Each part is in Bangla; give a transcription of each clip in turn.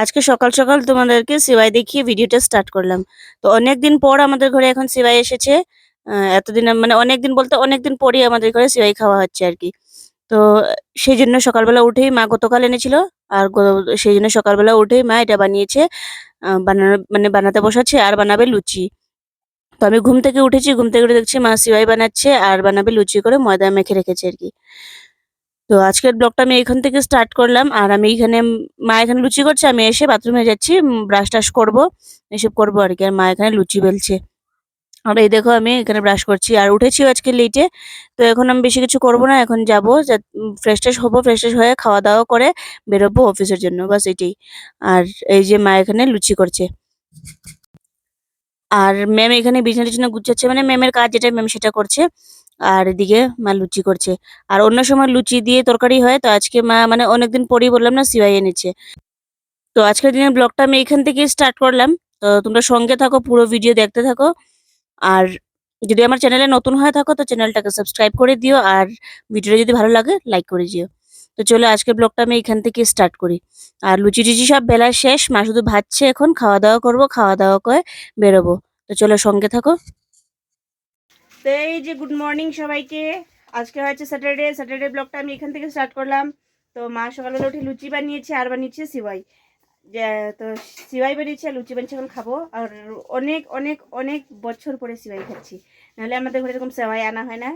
আজকে সকাল সকাল তোমাদেরকে সেওয়াই দেখিয়ে ভিডিওটা স্টার্ট করলাম। তো অনেকদিন পর আমাদের ঘরে এখন সেওয়াই এসেছে। এতদিন মানে অনেকদিন বলতে অনেকদিন পরই আমাদের ঘরে সেওয়াই খাওয়া হচ্ছে আর কি। তো সেই জন্য সকালবেলা উঠেই মা গতকাল এনেছিল আর সেই জন্য সকালবেলা উঠেই মা এটা বানিয়েছে। বানানো মানে বানাতে বসাচ্ছে আর বানাবে লুচি। তো আমি ঘুম থেকে উঠেছি, ঘুম থেকে উঠে দেখছি মা সিওয়াই বানাচ্ছে আর বানাবে লুচি করে ময়দা মেখে রেখেছে আর কি। তো আজকের ব্লগটা আমি এখান থেকে স্টার্ট করলাম। আর আমি এখানে মা এখানে লুচি করছে, আমি এসে বাথরুমে যাচ্ছি ব্রাশ টাশ করব, এসব করব আর কি। আর মা এখানে লুচি বেলছে। আর এই দেখো আমি এখানে ব্রাশ করছি। আর উঠেছি আজকে লেটে তো এখন আমি বেশি কিছু করব না, এখন যাব ফ্রেশ ট্রেশ হব ফ্রেশ ট্রেশ হয়ে খাওয়া দাওয়া করে বেরোবো অফিসের জন্য বাস এটাই। আর এই যে মা এখানে লুচি করছে। আর ম্যাম এখানে বিছানা টিছানা গুছাচ্ছে মানে ম্যামের কাজ যেটা ম্যাম সেটা করছে। আর এদিকে মা লুচি করছে। আর অন্য সময় লুচি দিয়ে তরকারি হয়, তো আজকে মা মানে অনেকদিন পরেই বললাম না সিওয়াই এনেছে। তো আজকের দিনের ব্লগটা আমি এখান থেকে স্টার্ট করলাম। তো তোমরা সঙ্গে থাকো, পুরো ভিডিও দেখতে থাকো। আর যদি আমার চ্যানেলে নতুন হয়ে থাকো, তো চ্যানেলটাকে সাবস্ক্রাইব করে দিও। আর ভিডিওটা যদি ভালো লাগে লাইক করে দিও। তো চলো আজকের ব্লগটা আমি এখান থেকে স্টার্ট করি। আর লুচি টুচি সব বেলা শেষ, মা শুধু ভাজছে এখন, খাওয়া দাওয়া করব, খাওয়া দাওয়া করে বেরোবো। তো চলো সঙ্গে থাকো। তো এই যে গুড মর্নিং সবাইকে। আজকে হচ্ছে স্যাটারডে স্যাটারডে ব্লগটা আমি এখান থেকে স্টার্ট করলাম। তো মা সকালবেলা উঠে লুচি বানিয়েছে, আর বানিয়েছে সিওয়াই। তো সিওয়াই বানিয়েছে লুচি বানিয়েছে, এখন খাব। আর অনেক অনেক অনেক বছর পরে সিওয়াই খাচ্ছি। নাহলে আমাদের ঘরে এরকম সেওয়াই আনা হয় না।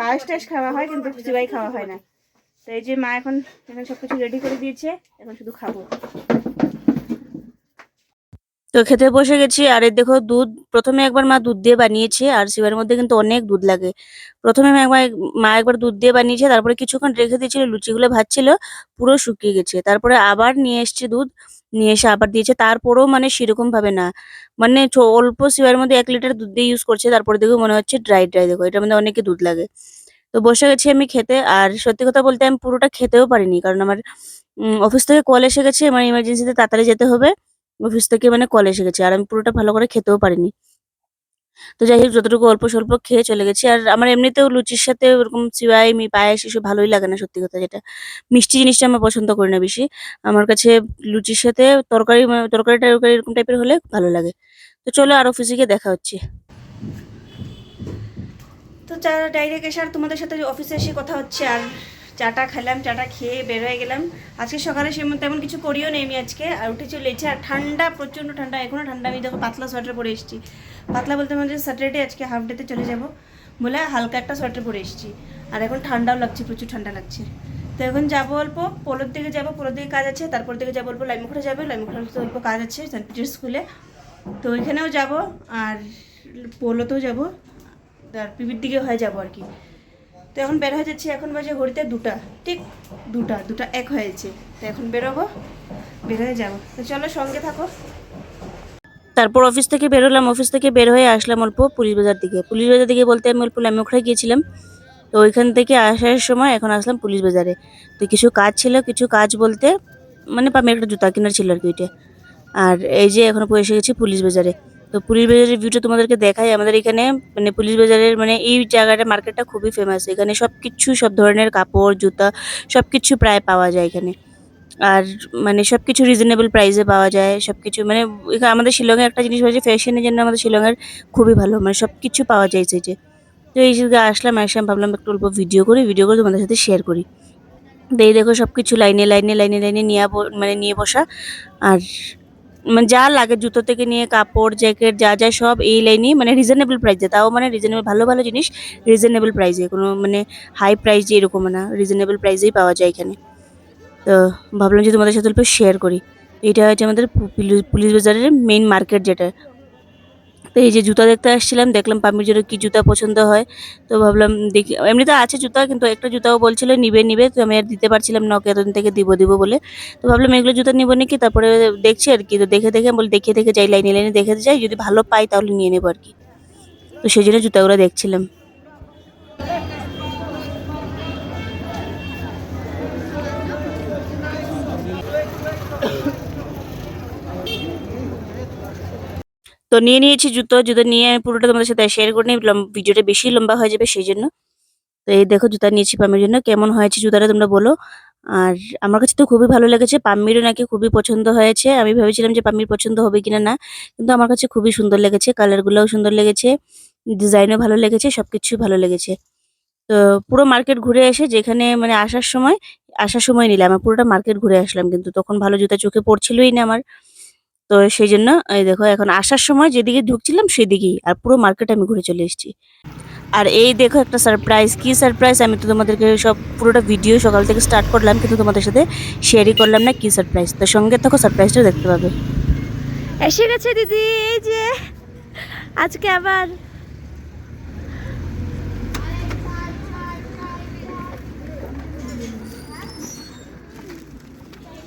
পায়েস টায়েস খাওয়া হয়, কিন্তু সিওয়াই খাওয়া হয় না। তো এই যে মা এখন এখন সব কিছু রেডি করে দিয়েছে, এখন শুধু খাব। তো খেতে বসে গেছি। আর এই দেখো দুধ, প্রথমে একবার মা দুধ দিয়ে বানিয়েছে, আর সিওয়াইয়ের মধ্যে কিন্তু অনেক দুধ লাগে। প্রথমে একবার, মা একবার দুধ দিয়ে বানিয়েছে, তারপরে কিছুক্ষণ রেখে দিয়েছিল, লুচিগুলো ভাজছিল, পুরো শুকিয়ে গেছে। তারপরে আবার নিয়ে এসছে দুধ, নিয়ে এসে আবার দিয়েছে। তারপরেও মানে সেরকম ভাবে না। মানে অল্প সিওয়াইয়ের মধ্যে এক লিটার দুধ দিয়ে ইউজ করছে, তারপরে দেখো মনে হচ্ছে ড্রাই ড্রাই দেখো, এটার মধ্যে অনেকে দুধ লাগে। তো বসে গেছি আমি খেতে, আর সত্যি কথা বলতে আমি পুরোটা খেতেও পারিনি, কারণ আমার অফিস থেকে কল এসে গেছে মানে ইমার্জেন্সিতে তাড়াতাড়ি যেতে হবে। অফিস থেকে মানে কল এসে গেছে। আর আমি পুরোটা ভালো করে খেতেও পারিনি। তো যাই হোক, যতটুকু অল্প স্বল্প খেয়ে চলে গেছি। আর আমার এমনিতেও লুচির সাথে ওরকম সিওয়াই মি, পায়েস এসব ভালোই লাগে না, সত্যি কথা যেটা। মিষ্টি জিনিসটা আমি পছন্দ করি না বেশি। আমার কাছে লুচির সাথে তরকারি মানে তরকারি টরকারি এরকম টাইপের হলে ভালো লাগে। তো চলো আর অফিসে গিয়ে দেখা হচ্ছে। তো চা ডাইরেক্ট এসে আর তোমাদের সাথে অফিসে এসে কথা হচ্ছে, আর চাটা খেলাম, চাটা খেয়ে বের হয়ে গেলাম। আজকে সকালে সেমন তেমন কিছু করিও নেই আমি আজকে, আর উঠেছি লেছে আর ঠান্ডা, প্রচণ্ড ঠান্ডা এখনও ঠান্ডা আমি দেখো, পাতলা সোয়েটার পরে এসেছি। পাতলা বলতে মানে স্যাটারডে আজকে হাফ ডেতে চলে যাব। বলে হালকা একটা সোয়েটার পরে এসেছি। আর এখন ঠান্ডাও লাগছে, প্রচুর ঠান্ডা লাগছে। তো এখন যাব অল্প, পোলোর দিকে যাব, পোলোর দিকে কাজ আছে। তারপর দিকে যাব অল্প লাইমুখড়ে যাবে। লাইমুখড়ে অল্প কাজ আছে সেন্ট পিটার স্কুলে তো ওইখানেও যাব, আর পোলোতেও যাব। আর পিবির দিকে হয়ে যাব আর কি। তো এখন বের হয়ে যাচ্ছি, এখন বাজে ঘড়িতে দুটা। ঠিক দুটা দুটা এক হয়েছে তো এখন বেরোবো, বের হয়ে যাব। তো চলো সঙ্গে থাকো। তারপর অফিস থেকে বেরোলাম অফিস থেকে বের হয়ে আসলাম অল্প পুলিশ বাজার দিকে। পুলিশ বাজার দিকে বলতে আমি অল্প লামিখড়ায় গিয়েছিলাম। তো ওইখান থেকে আসার সময় এখন আসলাম পুলিশ বাজারে। তো কিছু কাজ ছিল, কিছু কাজ বলতে মানে আমি একটা জুতা কেনার ছিল আর কি ওইটা। আর এই যে এখন এসে গেছি পুলিশ বাজারে। তো পুলিশ বাজারের ভিউটা তোমাদেরকে দেখাই। আমাদের এখানে মানে পুলিশ বাজারের মানে এই জায়গাটা মার্কেটটা খুবই ফেমাস এখানে সব কিছু সব ধরনের কাপড়, জুতা সব কিছু প্রায় পাওয়া যায় এখানে। আর মানে সব কিছু রিজনেবল প্রাইসে পাওয়া যায়। সব কিছু মানে আমাদের শিলংয়ে একটা জিনিস হয়েছে ফ্যাশনের জন্য আমাদের শিলংয়ের খুবই ভালো। মানে সব কিছু পাওয়া যায় সেটে তো এই জায়গায় আসলাম আসলাম, ভাবলাম একটু অল্প ভিডিও করি ভিডিও করে তোমাদের সাথে শেয়ার করি। দেখো সব কিছু লাইনে লাইনে লাইনে লাইনে নিয়ে মানে নিয়ে বসা। আর যা লাগে জুতো থেকে নিয়ে, কাপড়, জ্যাকেট, যা যা সব এই লাইনে মানে রিজনেবল প্রাইসে তাও মানে রিজনেবল ভালো ভালো জিনিস রিজনেবল প্রাইসে কোনো মানে হাই প্রাইস যে এরকম না রিজনেবল প্রাইসেই পাওয়া যায় এখানে। তো ভাবলাম যে তোমাদের সাথে অল্প শেয়ার করি। এটা হচ্ছে আমাদের পুলিশ বাজারের মেইন মার্কেট যেটা। তো এই যে জুতা দেখতে আসছিলাম, দেখলাম পামির জন্য কি জুতা পছন্দ হয়। তো ভাবলাম দেখি এমনিতে আছে জুতা, কিন্তু একটা জুতাও বলছিল নিবে নিবে, তো আমি আর দিতে পারছিলাম না, ওকে এতদিন থেকে দিব দিব বলে। তো ভাবলাম এগুলো জুতা নিবো নাকি, তারপরে দেখছি আর কি, তো দেখে দেখে বল, দেখে দেখে যাই, লাইনে লাইনে দেখে যাই, যদি ভালো পাই তাহলে নিয়ে নেব আর কি। তো সেই জন্য জুতাগুলো দেখছিলাম। তো নিয়ে নিয়েছি জুতো জুতো নিয়ে পুরোটা তোমাদের সাথে শেয়ার করে নিই। ভিডিওটা বেশি লম্বা হয়ে যাবে সেই জন্য। তো এই দেখো জুতা নিয়েছি পামের জন্য। কেমন হয়েছে জুতাটা তোমরা বলো। আর আমার কাছে তো খুবই ভালো লেগেছে। পাম্মিরও নাকি খুবই পছন্দ হয়েছে। আমি ভেবেছিলাম যে পাম্মির পছন্দ হবে কিনা না, কিন্তু আমার কাছে খুবই সুন্দর লেগেছে। কালারগুলোও সুন্দর লেগেছে। ডিজাইনও ভালো লেগেছে। সবকিছুই ভালো লেগেছে। তো পুরো মার্কেট ঘুরে এসে যেখানে মানে আসার সময় আসার সময় নিলাম। পুরোটা মার্কেট ঘুরে আসলাম কিন্তু। তখন ভালো জুতা চোখে পড়ছিলই না আমার। তো সেই জন্য এই দেখো, এখন আসার সময় যেদিকে ঢুকছিলাম সেদিকেই, আর পুরো মার্কেট আমি ঘুরে চলে এসেছি। আর এই দেখো একটা সারপ্রাইজ কি সারপ্রাইজ আমি তো তোমাদেরকে সব পুরোটা ভিডিও সকাল থেকে স্টার্ট করলাম, কিন্তু তোমাদের সাথে শেয়ারই করলাম না, কি সারপ্রাইজ তো সঙ্গে থাকো সারপ্রাইজটা দেখতে পাবে। এসে গেছে দিদি, এই যে, আজকে আবার।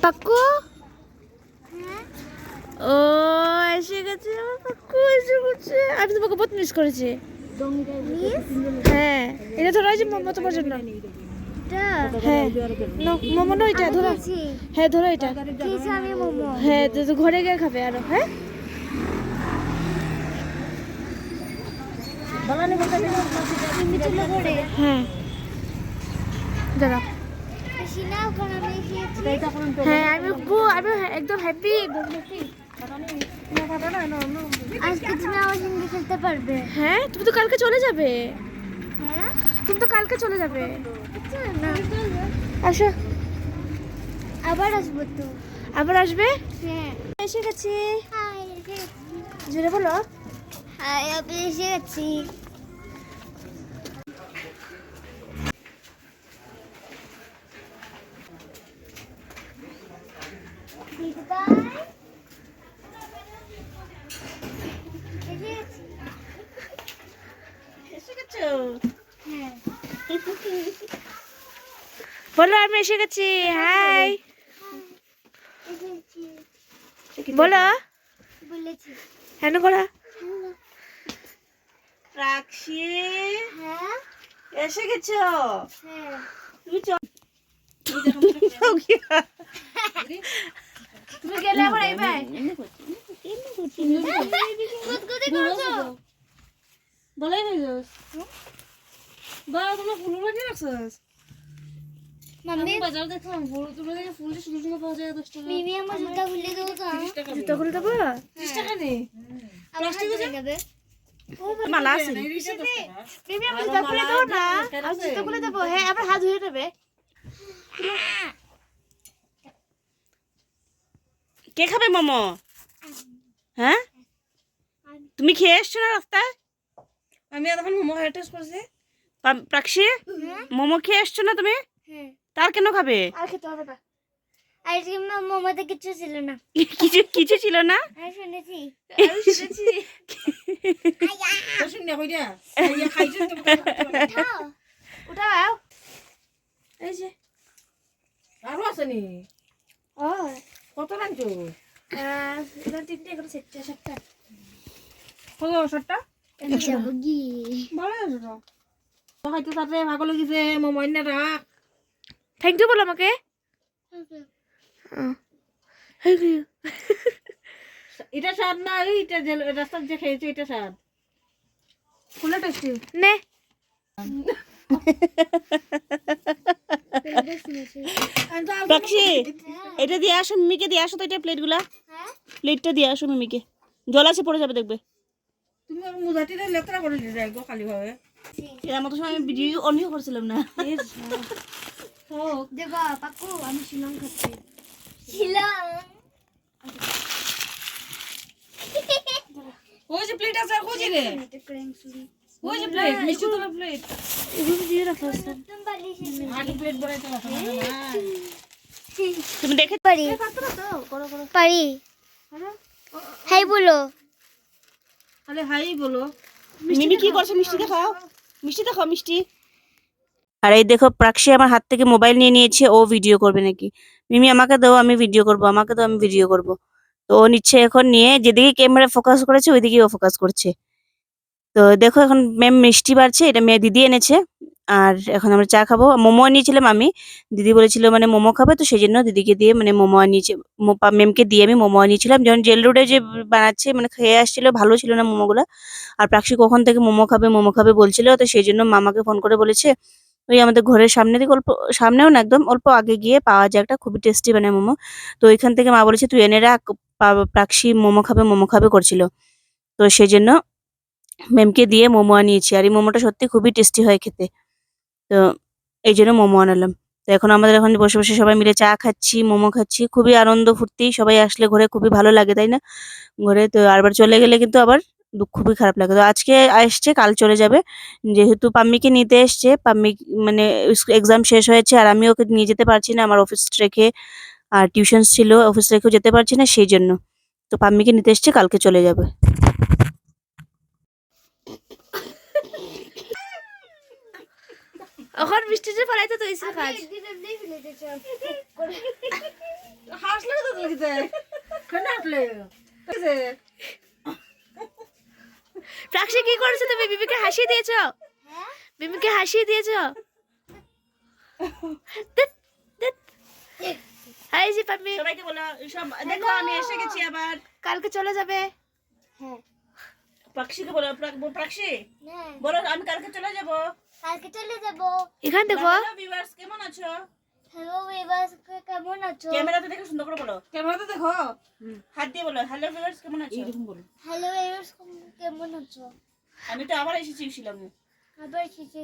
পাক্কু ও এসে গেছে আমার পাক্কু এসে গেছে আমি তোমাকে বহুত মিস করেছি। হ্যাঁ এটা ধরো যে মোমো তোমার জন্য হ্যাঁ মোমো না এটা ধরো। হ্যাঁ ধরো এটা। হ্যাঁ ঘরে গিয়ে খাবে আরও হ্যাঁ? হ্যাঁ। দাঁড়া হ্যাঁ আমি আমি একদম হ্যাপি আজকে তুমি আমার সঙ্গে খেলতে পারবে। হ্যাঁ তুমি তো কালকে চলে যাবে। হ্যাঁ? তুমি তো কালকে চলে যাবে। আসো। আবার আসব তো। আবার আসবে? হ্যাঁ। এসে গেছি। জোরে বলো। হাই আমি এসে গেছি এসে গেছো হ্যাঁ বলো আমি এসে গেছি। হাই। বলো। বলেছি। হ্যাঁ করা রাখছি। হ্যাঁ। এসে গেছো? হ্যাঁ। তুমি তুমি গেলে আবার আইবে? কুতকুতি করছ? বলাই হয়ে যাস বা তোমার ফুল রাখছস মাম্মি বাজার দেখলাম ফুল তুলে দেখে ফুল সুন্দর সুন্দর পাওয়া যায় দশ টাকা। মিমি আমার জুতা খুলে দেবো তো। জুতা খুলে দেবো? ত্রিশ টাকা নেই আমার হাত মালা আছে। মিমি আমার জুতা খুলে দেবো না। আর জুতা খুলে দেবো। হ্যাঁ আবার হাত ধুয়ে নেবে। কে খাবে মোমো? হ্যাঁ? তুমি খেয়ে এসছো না রাস্তায়? আমি এতক্ষণ মোমো খাই টেস্ট করছি। প্রাক্ষী মোমো খেয়ে এসছো না তুমি? হ্যাঁ। তার কেন খাবে? আর খেতে হবে না। আইসক্রিম মোমোতে কিছু ছিল না। কিছু কিছু ছিল না? আমি শুনেছি। তো শুনে কই দিয়া খাইছিস তো খাও উঠাও। এই যে আরও আছে নি? ও। কত রাখছো তিনটে সাতটা। ভালো আছে তো। তাতে ভাগ লাগিছে রাখ। থ্যাংক ইউ বলো আমাকে। থ্যাংক এটা স্বাদ না এইটা যে রাস্তার যে খেয়েছো এটা স্বাদ। ফুলে টেস্টি নে। এটা দিয়ে আসো মিমিকে দিয়ে আসো তো এটা প্লেটগুলা। হ্যাঁ। প্লেটটা দিয়ে আসো মিমিকে। জল আছে পড়ে যাবে দেখবে। তুমি আর মুজাটিরে লেতরা করে যাই গো খালি ভাবে। এর মতো সময় আমি ভিডিও অনই করছিলাম না। হোক দেবা পাকু আমি শিলং খাচ্ছি শিলং ওই যে প্লেট আছে খুঁজি রে ওই যে প্লেট মিষ্টি তোলা প্লেট এগুলো দিয়ে রাখো। আগে প্লেট তুমি দেখে পারি পারি হাই বলো আরে হাই বলো মিমি কি করছে মিষ্টি দেখাও মিষ্টি দেখাও মিষ্টি আর এই দেখো প্রাক্ষী আমার হাত থেকে মোবাইল নিয়ে নিয়েছে, ও ভিডিও করবে নাকি? মিমি, আমাকে দাও, আমি ভিডিও করব, আমাকে দাও, আমি ভিডিও করব। তো ও নিচ্ছে এখন নিয়ে, যেদিকে ক্যামেরা ফোকাস করেছে, ওইদিকেই ও ফোকাস করছে। তো দেখো এখন ম্যাম মিষ্টি বাড়ছে, এটা মেয়ে দিদি এনেছে, আর এখন আমরা চা খাব। মোমো নিয়েছিলাম আমি। দিদি বলেছিল মানে মোমো খাবে, তো সেই জন্য দিদিকে দিয়ে মানে মোমো আনিয়েছে ম্যামকে দিয়ে আমি মোমো আনিয়েছিলাম। যখন জেল রোডে যে বানাচ্ছে মানে খেয়ে আসছিল, ভালো ছিল না মোমোগুলো। আর প্রাক্ষী কখন থেকে মোমো খাবে মোমো খাবে বলছিল, তো সেই জন্য মামাকে ফোন করে বলেছে ওই আমাদের ঘরের সামনে দিকে অল্প সামনেও না, একদম অল্প আগে গিয়ে পাওয়া যায় একটা খুবই টেস্টি বানায় মোমো। তো ওইখান থেকে মা বলেছে, তুই এনে রাখ প্রাক্সি মোমো খাবে মোমো খাবে করছিল। তো সেই জন্য ম্যামকে দিয়ে মোমো আনিয়েছি। আর এই মোমোটা সত্যি খুবই টেস্টি হয় খেতে। তো এই জন্য মোমো আনালাম। তো এখন আমাদের এখন বসে বসে সবাই মিলে চা খাচ্ছি, মোমো খাচ্ছি। খুবই আনন্দ ফুর্তি। সবাই আসলে ঘরে খুবই ভালো লাগে, তাই না? ঘরে তো আরবার চলে গেলে কিন্তু আবার খুবই খারাপ লাগে। তো আজকে আসছে কাল চলে যাবে। যেহেতু পাম্মিকে নিতে এসছে পাম্মি মানে এক্সাম শেষ হয়েছে আর আমি ওকে নিয়ে যেতে পারছি না। আমার অফিস রেখে আর টিউশন ছিল অফিস রেখেও যেতে পারছি না সেই জন্য। তো পাম্মিকে নিতে এসছে কালকে চলে যাবে। এখন ফলাইতে তো ইসে কাজ হাসলে তো লিখতে কেন হাসলে? কিসে? কি করেছ তুমি? বিবিকে হাসিয়ে দিয়েছ? হ্যাঁ বিবিকে হাসিয়ে দিয়েছ। এই যে পাম্মি সবাইকে বলো সব দেখো আমি এসে গেছি আবার। কালকে চলে যাবে। হ্যাঁ। প্রাক্ষীকে বলো প্রাক্ষী হ্যাঁ। বলো আমি কালকে চলে যাব। কালকে চলে যাব। এখান দেখো। ভিউয়ার্স কেমন আছো? হ্যালো এবার কেমন আছো? ক্যামেরাতে দেখে সুন্দর করে বলো। ক্যামেরাতে দেখো? হাত দিয়ে বলো হ্যালো ভিউয়ার্স কেমন আছো? এইরকম বলো। হ্যালো এবার কেমন আছো? আমি তো আবার এসেছি শিলংয়ে আবার এসেছি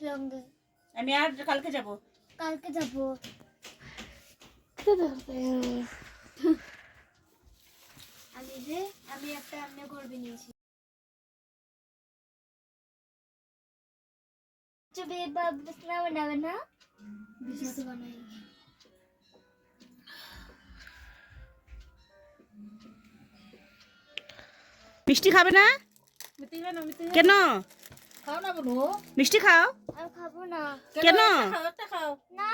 সঙ্গে আমি আর কালকে যাব। কালকে যাব। আমি যে আমি একটা এমনি করবে নিয়েছি। চবে বা বিছনা বানাবে না? মিষ্টি খাবে না? কেন? খাও না মিষ্টি খাও। আমি খাব না। কেন? খাও না।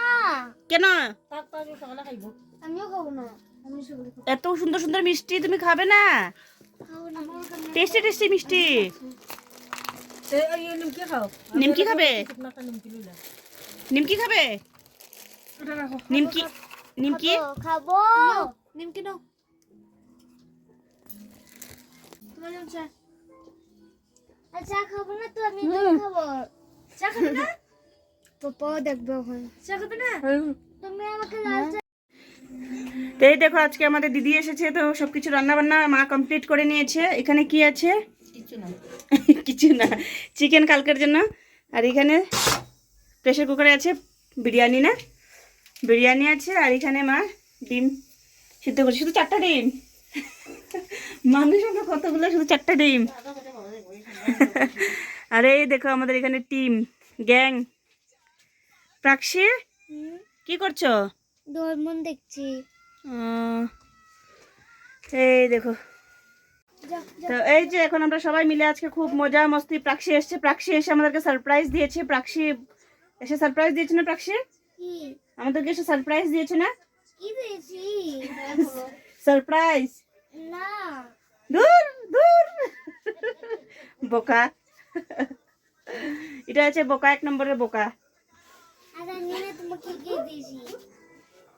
কেন? তাক তাক সকালে খাইব। আমিও খাব না। আমি সকালে খাব। এত সুন্দর সুন্দর মিষ্টি তুমি খাবে না? টেস্টি টেস্টি মিষ্টি। নিমকি খাও। নিমকি খাবে? নিমকি খাবে? নিমকি নিমকি খাব নিমকি নাও তোমার চা। আচ্ছা খাব না তো আমি দুধ খাব। চা খাবে না? পাপাও দেখবে এখন চা খাবে না? তুমি আমাকে লাল চা তো এই দেখো আজকে আমাদের দিদি এসেছে তো সবকিছু রান্না বান্না মা কমপ্লিট করে নিয়েছে। এখানে কি আছে? কিছু না। কিছু না। চিকেন কালকের জন্য। আর এখানে প্রেশার কুকারে আছে বিরিয়ানি না? বিরিয়ানি আছে আর এখানে মা ডিম সিদ্ধ করছে। শুধু চারটা ডিম। মানুষ আমরা কতগুলো শুধু চারটা ডিম। আরে এই দেখো আমাদের এখানে টিম গ্যাং। প্রাক্ষী কি করছ? ডোরমন দেখছি। এই দেখো। তো এই যে এখন আমরা সবাই মিলে আজকে খুব মজা মস্তি প্রাক্ষী এসছে। প্রাক্ষী এসে আমাদেরকে সারপ্রাইজ দিয়েছে। প্রাক্ষী এসে সারপ্রাইজ দিয়েছে না প্রাক্সি? আমাদেরকে এসে সারপ্রাইজ দিয়েছে না? কি দিয়েছি? সারপ্রাইজ না। দূর দূর! বোকা। এটা আছে বোকা এক নম্বরের বোকা।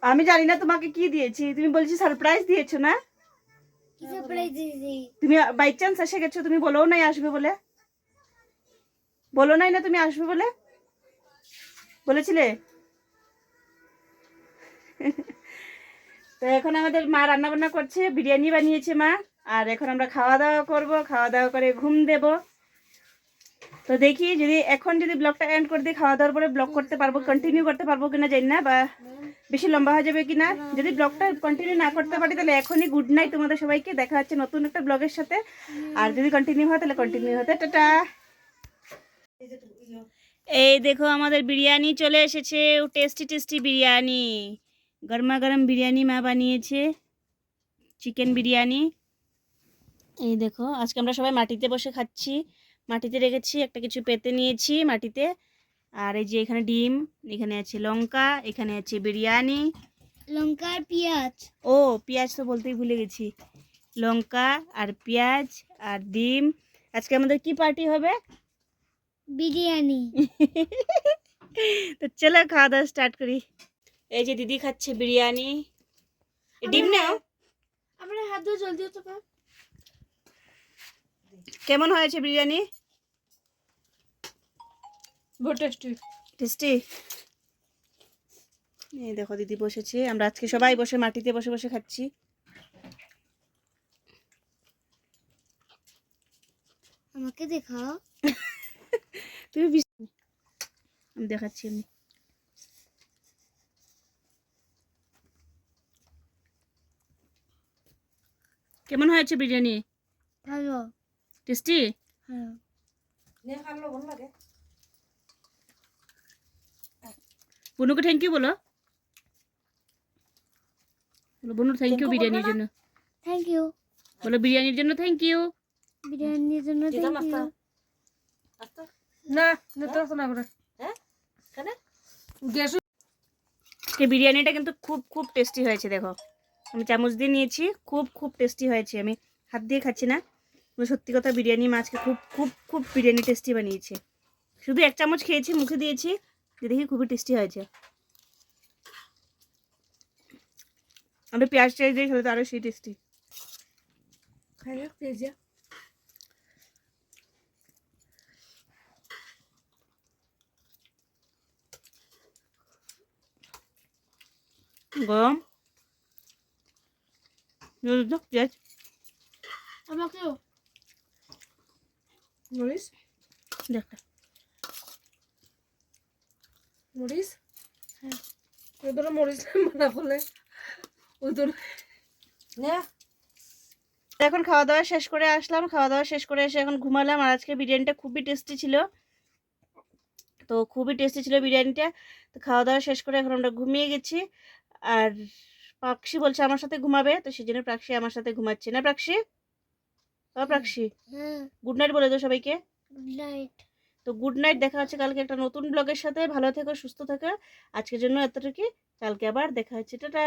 আমি জানি না তোমাকে কি দিয়েছি। তুমি বলছি সারপ্রাইজ দিয়েছ না? তুমি বাই চান্স এসে গেছো তুমি বলোও নাই আসবে বলে? বলো নাই না তুমি আসবে বলে? বলেছিলে? তো এখন আমাদের মা রান্না বান্না করছে, বিরিয়ানি বানিয়েছে মা, আর এখন আমরা খাওয়া দাওয়া করব, খাওয়া দাওয়া করে ঘুম দেব। তো দেখি যদি এখন যদি ব্লগটা এন্ড করে দিই, খাওয়া দাওয়ার পরে ব্লগ করতে পারব কন্টিনিউ করতে পারব কিনা জানি না, বা বেশি লম্বা হয়ে যাবে কিনা। যদি ব্লগটা কন্টিনিউ না করতে পারি, তাহলে এখনই গুড নাইট তোমাদের সবাইকে, দেখা হচ্ছে নতুন একটা ব্লগের সাথে। আর যদি কন্টিনিউ হয়, তাহলে কন্টিনিউ হতে, টাটা। এই দেখো আমাদের বিরিয়ানি চলে এসেছে ও টেস্টি টেস্টি বিরিয়ানি। গরমা গরম বিরিয়ানি মা বানিয়েছে চিকেন বিরিয়ানি। এই দেখো আজকে আমরা সবাই মাটিতে বসে খাচ্ছি। মাটিতে রেখেছি একটা কিছু পেতে নিয়েছি মাটিতে। আর এই যে এখানে ডিম এখানে আছে লঙ্কা এখানে আছে বিরিয়ানি। লঙ্কা আর পেঁয়াজ। ও পেঁয়াজ তো বলতেই ভুলে গেছি। লঙ্কা আর পেঁয়াজ আর ডিম। আজকে আমাদের কি পার্টি হবে? বিরিয়ানি। তো চলো খাওয়া দাওয়া স্টার্ট করি। এই যে দিদি খাচ্ছে বিরিয়ানি। ডিম নাও। আমরা হাত ধুয়ে জলদি হতো কেমন হয়েছে বিরিয়ানি? বহুত টেস্টি টেস্টি এই দেখো দিদি বসেছে। আমরা আজকে সবাই বসে মাটিতে বসে বসে খাচ্ছি। আমাকে দেখাও তুমি বিস- আমি দেখাচ্ছি আমি। কেমন হয়েছে বিরিয়ানি? ভালো। টেস্টি? হ্যাঁ। বনুকে থ্যাংক ইউ বলো। বলো বনু থ্যাংক ইউ বিরিয়ানির জন্য। থ্যাংক ইউ বলো বিরিয়ানির জন্য থ্যাংক ইউ বিরিয়ানির জন্য থ্যাংক ইউ না না করে। গ্যাস আজকে বিরিয়ানিটা কিন্তু খুব খুব টেস্টি হয়েছে দেখো। আমি চামচ দিয়ে নিয়েছি খুব খুব টেস্টি হয়েছে। আমি হাত দিয়ে খাচ্ছি না। সত্যি কথা বিরিয়ানি মাছকে খুব খুব খুব বিরিয়ানি টেস্টি বানিয়েছে। শুধু এক চামচ খেয়েছি মুখে দিয়েছি যে দেখি খুবই টেস্টি হয়েছে। আমরা পেঁয়াজ টেয়াজ দিয়ে খেলে তো আরও সেই টেস্টি খাই পেঁয়াজা গরম মানা করলে ওই ধরো এখন খাওয়া দাওয়া শেষ করে আসলাম। খাওয়া দাওয়া শেষ করে এসে এখন ঘুমালাম। আর আজকে বিরিয়ানিটা খুবই টেস্টি ছিল। তো খুবই টেস্টি ছিল বিরিয়ানিটা। তো খাওয়া দাওয়া শেষ করে এখন আমরা ঘুমিয়ে গেছি। আর প্রাক্সি বলছে আমার সাথে ঘুমাবে তো সেই জন্য প্রাক্সি আমার সাথে ঘুমাচ্ছে না প্রাক্সি ও প্রাক্সি হ্যাঁ গুড নাইট বলে দাও সবাইকে। গুড নাইট তো গুড নাইট দেখা হচ্ছে কালকে একটা নতুন ব্লগের সাথে। ভালো থেকো সুস্থ থাকো। আজকের জন্য এতটুকু কালকে আবার দেখা হচ্ছে। টাটা।